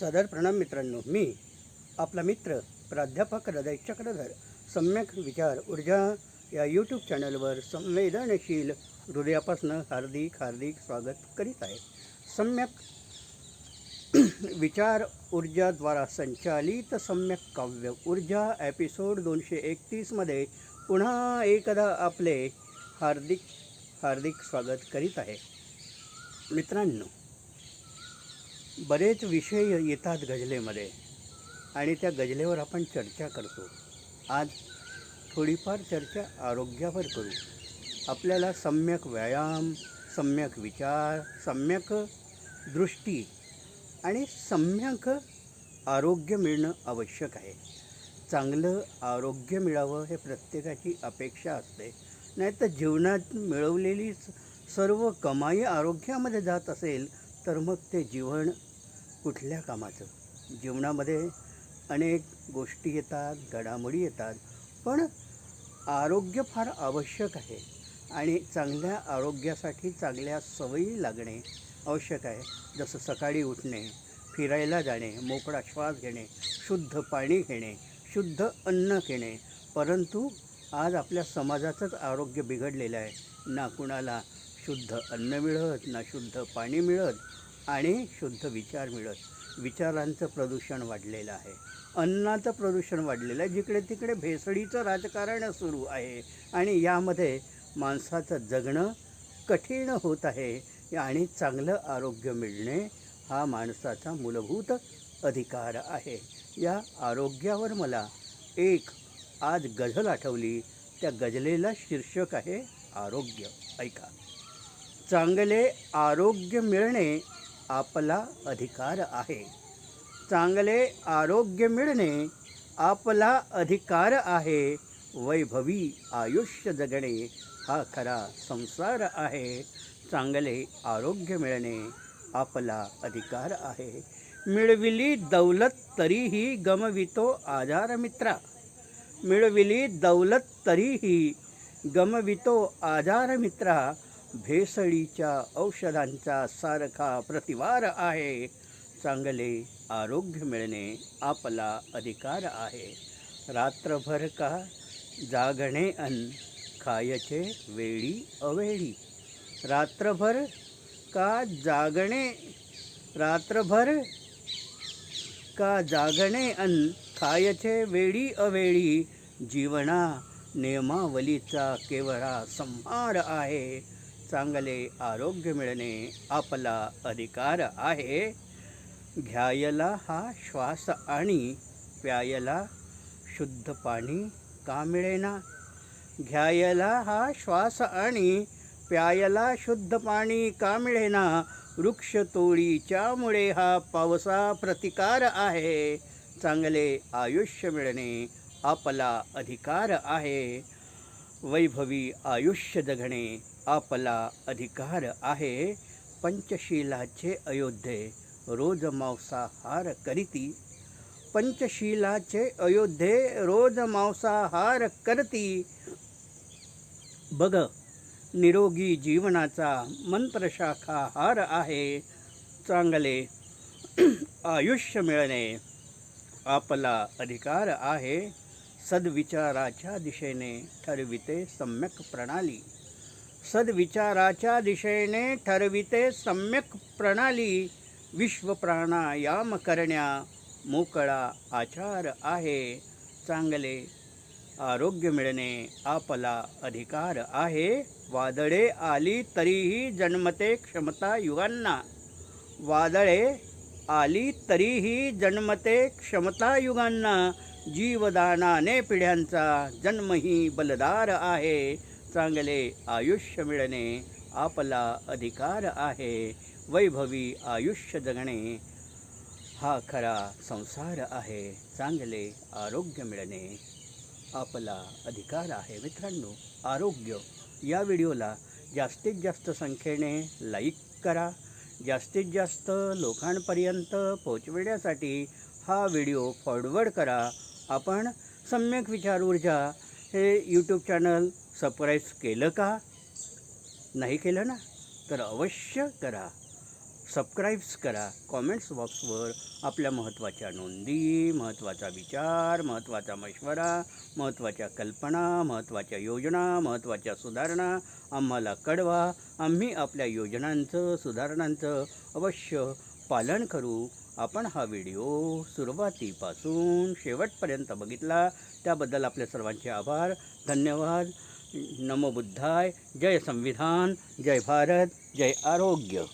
सदर प्रणाम मित्रांनो मी आपला मित्र प्राध्यापक हृदय चक्रधर सम्यक विचार ऊर्जा या यूट्यूब चॅनलवर संवेदनशील हृदयापासून हार्दिक हार्दिक स्वागत करीत आहे. सम्यक विचार ऊर्जाद्वारा संचालित सम्यक काव्य ऊर्जा एपिसोड दोनशे एकतीसमध्ये पुन्हा एकदा आपले हार्दिक हार्दिक स्वागत करीत आहे. मित्रांनो बरेच विषय येतात गजलेमध्ये आणि त्या गजलेवर आपण चर्चा करतो. आज थोडीफार चर्चा आरोग्यावर करू. आपल्याला सम्यक व्यायाम सम्यक विचार सम्यक दृष्टी आणि सम्यक आरोग्य मिळणं आवश्यक आहे. चांगलं आरोग्य मिळावं हे प्रत्येकाची अपेक्षा असते. नाहीतर जीवनात मिळवलेली स- सर्व कमाई आरोग्यामध्ये जात असेल तर मग ते जीवन कुठल्या कामाचं? जीवनामध्ये अनेक गोष्टी येतात घडामोडी येतात पण आरोग्य फार आवश्यक आहे आणि चांगल्या आरोग्यासाठी चांगल्या सवयी लागणे आवश्यक आहे. जसं सकाळी उठणे फिरायला जाणे मोकळा श्वास घेणे शुद्ध पाणी घेणे शुद्ध अन्न घेणे. परंतु आज आपल्या समाजाचंच आरोग्य बिघडलेलं आहे. ना कुणाला शुद्ध अन्न मिळत ना शुद्ध पाणी मिळत आणि शुद्ध विचार मिळत. विचारांचं प्रदूषण वाढलेलं आहे. अन्नाचं प्रदूषण वाढलेलं आहे. जिकडे तिकडे भेसळीचं राजकारण सुरू आहे आणि यामध्ये माणसाचं जगणं कठीण होत आहे आणि चांगलं आरोग्य मिळणे हा माणसाचा मूलभूत अधिकार आहे. या आरोग्यावर मला एक आज गझल आठवली. त्या गझलेला शीर्षक आहे आरोग्य. ऐका. चांगले आरोग्य मिळणे आपला अधिकार आहे. चांगले आरोग्य मिळणे आपला अधिकार आहे. वैभवी आयुष्य जगणे हा खरा संसार आहे. चांगले आरोग्य मिळणे आपला अधिकार आहे. मिळविली दौलत तरीही गमवितो आजार मित्रा. मिळविली दौलत तरीही गमवितो आजार मित्रा. भेसळीच्या औषधांचा सारखा प्रतिवार आहे. चांगले आरोग्य मिळणे आपला अधिकार आहे. रात्रभर का जागणे अन खायचे वेळी अवेळी. रात्रभर का जागणे रात्रभर का जागणे अन खायचे वेळी अवेळी जीवना नियमावलीचा केवळा संहार आहे. चांगले आरोग्य मिळणे आपला अधिकार आहे. घ्यायला हा श्वास आणि प्यायला शुद्ध पाणी का मिळेना? घ्यायला हा श्वास आणि प्यायला शुद्ध पाणी का मिळेना? वृक्षतोडीच्यामुळे हा पावसा प्रतिकार आहे. चांगले आयुष्य मिळणे आपला अधिकार आहे. वैभवी आयुष्य जगणे आपला अधिकार आहे. पंचशीलाचे अयोध्ये रोज मांसाहार करीती. पंचशीलाचे अयोध्ये रोज मांसाहार करती. बघ निरोगी जीवनाचा मंत्रशाखा हार आहे. चांगले आयुष्य मिळणे आपला अधिकार आहे. सद्विचाराच्या दिशेने ठरविते सम्यक प्रणाली. सद्विचाराच्या दिशेने ठरविते सम्यक प्रणाली. विश्वप्राणायाम करण्या मोकळा आचार आहे. चांगले आरोग्य मिळणे आपला अधिकार आहे. वादळे आली तरीही जन्मते क्षमता युगांना. वादळे आली तरीही जन्मते क्षमता युगांना. जीवदानाने पिढ्यांचा जन्मही बलदार आहे. चांगले आयुष्य मिळणे आपला अधिकार आहे. वैभवी आयुष्य जगणे हा खरा संसार आहे. चांगले आरोग्य मिळणे आपला अधिकार आहे. मित्रांनो आरोग्य या व्हिडिओला जास्तीत जास्त संख्येने लाईक करा. जास्तीत जास्त लोकांपर्यंत पोचविण्यासाठी हा व्हिडिओ फॉरवर्ड करा. आपण सम्यक विचार ऊर्जा हे यूट्यूब चॅनल सबस्क्राईब केलं का? नाही केलं ना? तर अवश्य करा. सबस्क्राईब्स करा. कॉमेंट्स बॉक्सवर आपल्या महत्त्वाच्या नोंदी महत्त्वाचा विचार महत्त्वाचा मशवरा महत्त्वाच्या कल्पना महत्त्वाच्या योजना महत्त्वाच्या सुधारणा आम्हाला कळवा. आम्ही आपल्या योजनांचं सुधारणांचं अवश्य पालन करू. आपण हा व्हिडिओ सुरुवातीपासून शेवटपर्यंत बघितला. त्याबद्दल आपल्या सर्वांचे आभार. धन्यवाद. नमो बुद्धाय. जय संविधान. जय भारत. जय आरोग्य.